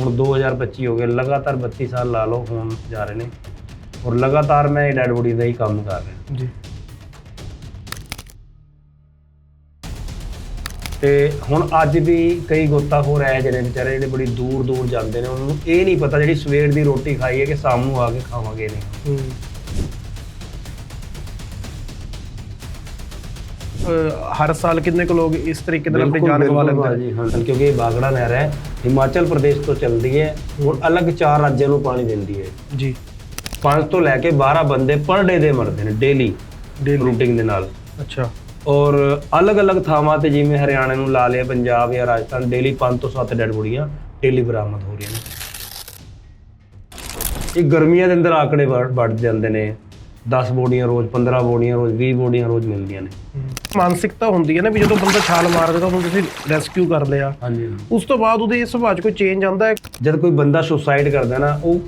ਹੁਣ 2025 ਹੋ ਗਿਆ ਲਗਾਤਾਰ 32 ਸਾਲ ਲਾ ਲਓ ਹੁਣ ਜਾ ਰਹੇ ਨੇ। ਔਰ ਲਗਾਤਾਰ ਮੈਂ ਡੈਡ ਬੋਡੀ ਦਾ ਹੀ ਕੰਮ ਕਰ ਰਿਹਾ। ਜੀ। ਤੇ ਹੁਣ ਅੱਜ ਵੀ ਕਈ ਗੋਤਾਖੋਰ ਐ ਜਿਹੜੇ ਵਿਚਾਰੇ ਜਿਹੜੇ ਬੜੀ ਦੂਰ ਦੂਰ ਜਾਂਦੇ ਨੇ। ਉਹਨਾਂ ਨੂੰ ਇਹ ਨਹੀਂ ਪਤਾ ਜਿਹੜੀ ਸਵੇਰ ਦੀ ਰੋਟੀ ਖਾਈ ਹੈ ਕਿ ਸ਼ਾਮ ਨੂੰ ਆ ਕੇ ਖਾਵਾਂਗੇ ਨਹੀਂ ਹਰ ਸਾਲ ਕਿੰਨੇ ਕੁ ਲੋਕ ਇਸ ਤਰੀਕੇ ਦੇ ਨਾਲ ਆਪਣੀ ਜਾਨ ਗਵਾ ਲੈਂਦੇ ਨੇ? ਜੀ ਹਾਂ ਕਿਉਂਕਿ ਇਹ ਬਾਗੜਾ ਨਹਿਰ ਹੈ ਹਿਮਾਚਲ ਪ੍ਰਦੇਸ਼ ਤੋਂ ਚੱਲਦੀ ਹੈ ਔਰ ਅਲੱਗ ਚਾਰ ਰਾਜਾਂ ਨੂੰ ਪਾਣੀ ਦਿੰਦੀ ਹੈ। ਜੀ। 5 ਤੋਂ ਲੈ ਕੇ 12 ਬੰਦੇ ਪਰ ਡੇ ਦੇ ਮਰਦੇ ਨੇ ਡੇਲੀ ਰੂਟਿੰਗ ਦੇ ਨਾਲ। ਅੱਛਾ। ਔਰ ਅਲੱਗ-ਅਲੱਗ ਥਾਵਾਂ ਤੇ ਜਿਵੇਂ ਹਰਿਆਣਾ ਨੂੰ ਲਾ ਲਿਆ ਪੰਜਾਬ ਜਾਂ ਰਾਜਸਥਾਨ ਡੇਲੀ 5 ਤੋਂ 7 ਡੈਡ ਬੋਡੀਆਂ ਡੇਲੀ ਬਰਾਮਦ ਹੋ ਰਹੀਆਂ ਨੇ। ਇਹ ਗਰਮੀਆਂ ਦੇ ਅੰਦਰ ਵੜ ਵੱਧ ਜਾਂਦੇ ਨੇ। 10 ਬੋਡੀਆਂ ਰੋਜ਼ 15 ਬੋਡੀਆਂ ਰੋਜ਼ 20 ਬੋਡੀਆਂ ਰੋਜ਼ ਮਿਲਦੀਆਂ ਨੇ। ਮਾਨਸਿਕਤਾ ਹੁੰਦੀ ਹੈ ਨਾ ਵੀ ਜਦੋਂ ਬੰਦਾ ਛਾਲ ਮਾਰਦਾ ਤਾਂ ਉਹਨੂੰ ਤੁਸੀਂ ਰੈਸਕਿਊ ਕਰ ਲਿਆ। ਹਾਂਜੀ ਉਸ ਤੋਂ ਬਾਅਦ ਉਹਦੇ ਸੁਭਾਅ 'ਚ ਕੋਈ ਚੇਂਜ ਆਉਂਦਾ ਹੈ? ਜਦ ਕੋਈ ਬੰਦਾ ਸੁਸਾਈਡ ਕਰਦਾ ਨਾ ਉਹ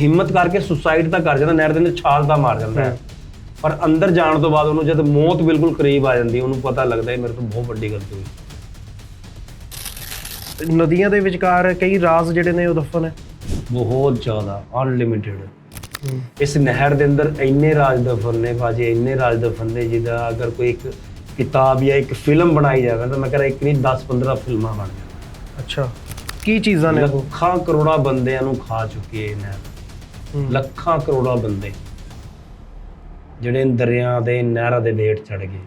ਹਿੰਮਤ ਕਰਕੇ ਸੁਸਾਈਡ ਤਾਂ ਕਰ ਜਾਂਦਾ ਨਹਿਰ ਦੇ ਅੰਦਰ ਛਾਲ ਤਾਂ ਮਾਰ ਜਾਂਦਾ ਹੈ। ਪਰ ਅੰਦਰ ਜਾਣ ਤੋਂ ਬਾਅਦ ਉਹਨੂੰ ਜਦ ਮੌਤ ਬਿਲਕੁਲ ਕਰੀਬ ਆ ਜਾਂਦੀ ਉਹਨੂੰ ਪਤਾ ਲੱਗਦਾ ਹੈ ਮੇਰੇ ਤੋਂ ਬਹੁਤ ਵੱਡੀ ਗਲਤੀ ਹੋਈ। ਨਦੀਆਂ ਦੇ ਵਿਚਕਾਰ ਕਈ ਰਾਜ਼ ਜਿਹੜੇ ਨੇ ਉਹ ਦਫਨ ਹੈ? ਬਹੁਤ ਜ਼ਿਆਦਾ ਅਨਲਿਮਿਟਿਡ ਇਸ ਨਹਿਰ ਦੇ ਅੰਦਰ ਇੰਨੇ ਰਾਜ ਦਫਨ ਨੇ ਭਾਜੀ ਇੰਨੇ ਰਾਜ ਦਫਨ ਨੇ ਜਿਹਦਾ ਅਗਰ ਕੋਈ ਇੱਕ ਕਿਤਾਬ ਜਾਂ ਇੱਕ ਫਿਲਮ ਬਣਾਈ ਜਾਵੇ ਤਾਂ ਮੈਂ ਕਹਿੰਦਾ ਇੱਕ ਨਹੀਂ 10 15 ਫਿਲਮਾਂ ਬਣ ਜਾਣ। ਅੱਛਾ। ਕੀ ਚੀਜ਼ਾਂ ਨੇ ਲੱਖਾਂ ਕਰੋੜਾਂ ਬੰਦਿਆਂ ਨੂੰ ਖਾ ਚੁੱਕੀ ਹੈ ਇਹ ਨਹਿਰ। ਲੱਖਾਂ ਕਰੋੜਾਂ ਬੰਦੇ। ਜਿਹੜੇ ਦਰਿਆ ਦੇ ਨਹਿਰਾਂ ਦੇ ਬੇਟ ਚੜ ਗਏ।